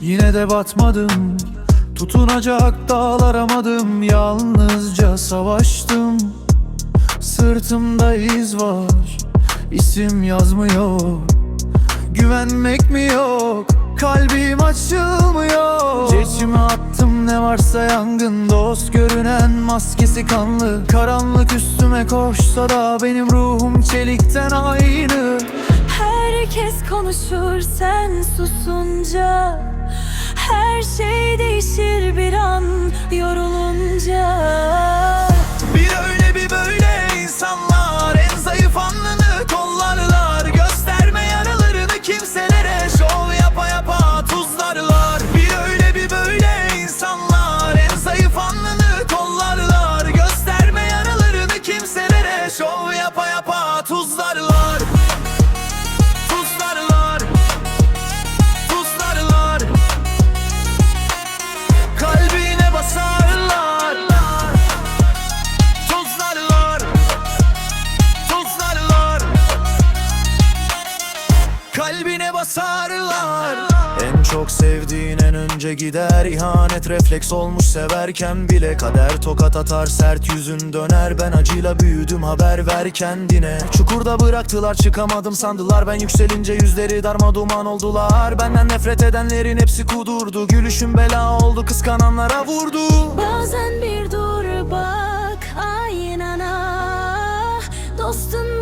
Yine de batmadım. Tutunacak dağ aramadım Yalnızca savaştım. Sırtımda iz var İsim yazmıyor. Güvenmek mi yok Kalbim açılmıyor? Ceçimi attım ne varsa yangın. Dost görünen maskesi kanlı. Karanlık üstüme koşsa da Benim ruhum çelikten aynı konuşur sen susunca Kalbine basarlar. En çok sevdiğin en önce gider. İhanet refleks olmuş severken bile Kader tokat atar sert yüzün döner. Ben acıyla büyüdüm haber ver kendine. Çukurda bıraktılar çıkamadım sandılar. Ben yükselince yüzleri darma duman oldular. Benden nefret edenlerin hepsi kudurdu. Gülüşüm bela oldu kıskananlara vurdu. Bazen bir dur bak aynana Dostun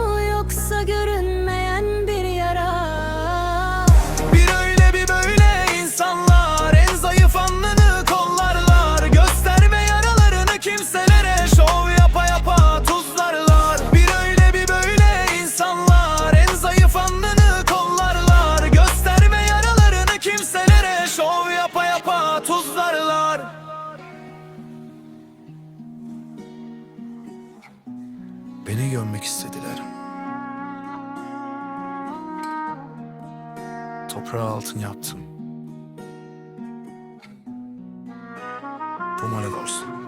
Beni gömmek istediler Toprağı altın yaptım. Umarım olsun.